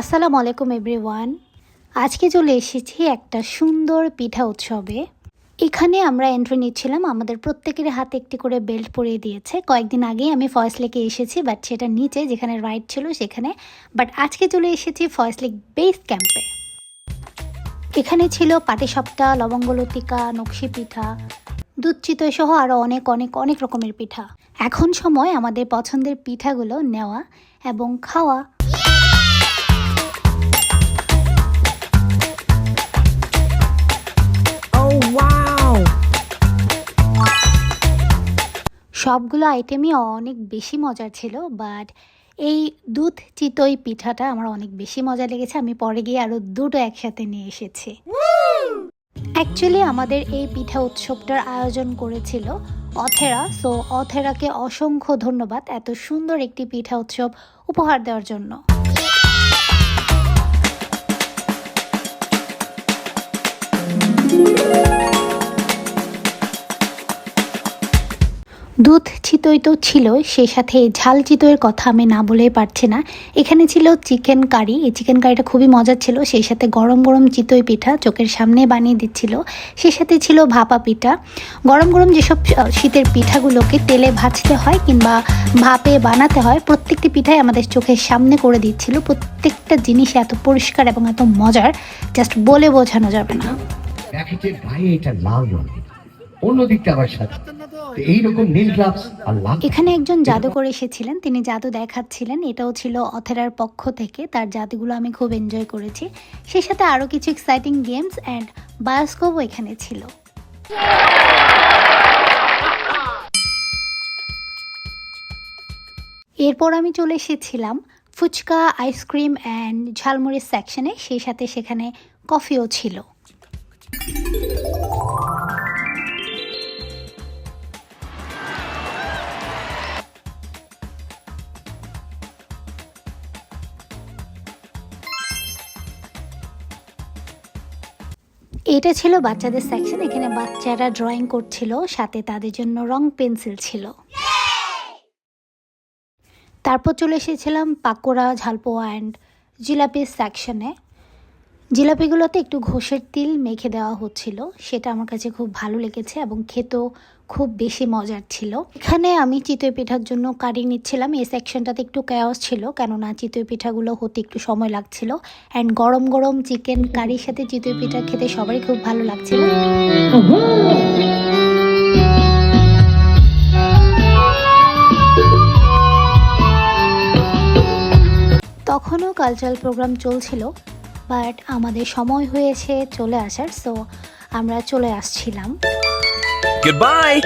আসসালামু আলাইকুম এভরিওয়ান। আজকে চলে এসেছি একটা সুন্দর পিঠা উৎসবে। এখানে আমরা এন্ট্রি নিচ্ছিলাম, আমাদের প্রত্যেকের হাতে একটি করে বেল্ট পরিয়ে দিয়েছে। কয়েকদিন আগেই আমি ফয়েস লেকে এসেছি বাট সেটা নিচে যেখানে রাইড ছিল সেখানে। বাট আজকে চলে এসেছি ফয়েস লেক বেস ক্যাম্পে এখানে ছিল পাটিসাপটা লবঙ্গলতিকা নকশি পিঠা, দুধ চিতই সহ আরও অনেক অনেক অনেক রকমের পিঠা। এখন সময় আমাদের পছন্দের পিঠাগুলো নেওয়া এবং খাওয়া। সবগুলো আইটেমই অনেক বেশি মজার ছিল বাট এই দুধ চিতই পিঠাটা আমার অনেক বেশি মজা লেগেছে। আমি পরে গিয়ে আরও দুটো একসাথে নিয়ে এসেছি। অ্যাকচুয়ালি আমাদের এই পিঠা উৎসবটার আয়োজন করেছিল অথেরা। সো অথেরাকে অসংখ্য ধন্যবাদ এত সুন্দর একটি পিঠা উৎসব উপহার দেওয়ার জন্য। দুধ চিতই তো ছিল সেই সাথে ঝাল চিতইয়ের কথা আমি না বলেই পারছি না। এখানে ছিল চিকেন কারি, এই চিকেন কারিটা খুবই মজার ছিল। সেই সাথে গরম গরম চিতই পিঠা চোখের সামনে বানিয়ে দিচ্ছিল। সেই সাথে ছিল ভাপা পিঠা। গরম গরম যেসব শীতের পিঠাগুলোকে তেলে ভাজতে হয় কিংবা ভাপে বানাতে হয়, প্রত্যেকটি পিঠাই আমাদের চোখের সামনে করে দিচ্ছিল। প্রত্যেকটা জিনিস এত পরিষ্কার এবং এত মজার, জাস্ট বলে বোঝানো যাবে না। প্যাকেটের গায়ে এটা লাল রঙ অন্য দিকটা আবার তো এইরকম নীল গ্লাভস আর এখানে একজন জাদুকর এসেছিলেন তিনি জাদু দেখাচ্ছিলেন। এটাও ছিল অথেরার পক্ষ থেকে তার জাদুগুলো আমি খুব এনজয় করেছি। সেই সাথে আরও কিছু এক্সাইটিং গেমস অ্যান্ড বায়োস্কোপও এখানে ছিল। এরপর আমি চলে এসেছিলাম ফুচকা আইসক্রিম অ্যান্ড ঝালমুড়ির সেকশনে সেই সাথে সেখানে কফিও ছিল। এটা ছিল বাচ্চাদের সেকশন এখানে বাচ্চারা ড্রয়িং করছিল, সাথে তাদের জন্য রং পেন্সিল ছিল। তারপর চলে এসেছিলাম পাকোড়া, ঝালপোয়া অ্যান্ড জিলাপির সেকশনে জিলাপিগুলোতে একটু ঘষের তিল মেখে দেওয়া হচ্ছিল। সেটা আমার কাছে খুব ভালো লেগেছে এবং খেতেও খুব বেশি মজার ছিল। এখানে আমি চিতই পিঠার জন্য কারি নিচ্ছিলাম। এই সেকশনটাতে একটু ক্যাওস ছিল, কেননা চিতই পিঠাগুলো হতে একটু সময় লাগছিল। অ্যান্ড গরম গরম চিকেন কারির সাথে চিতই পিঠা খেতে সবারই খুব ভালো লাগছিল। তখনও কালচারাল প্রোগ্রাম চলছিল। বাট আমাদের সময় হয়েছে চলে আসার সো আমরা চলে আসছিলাম Goodbye!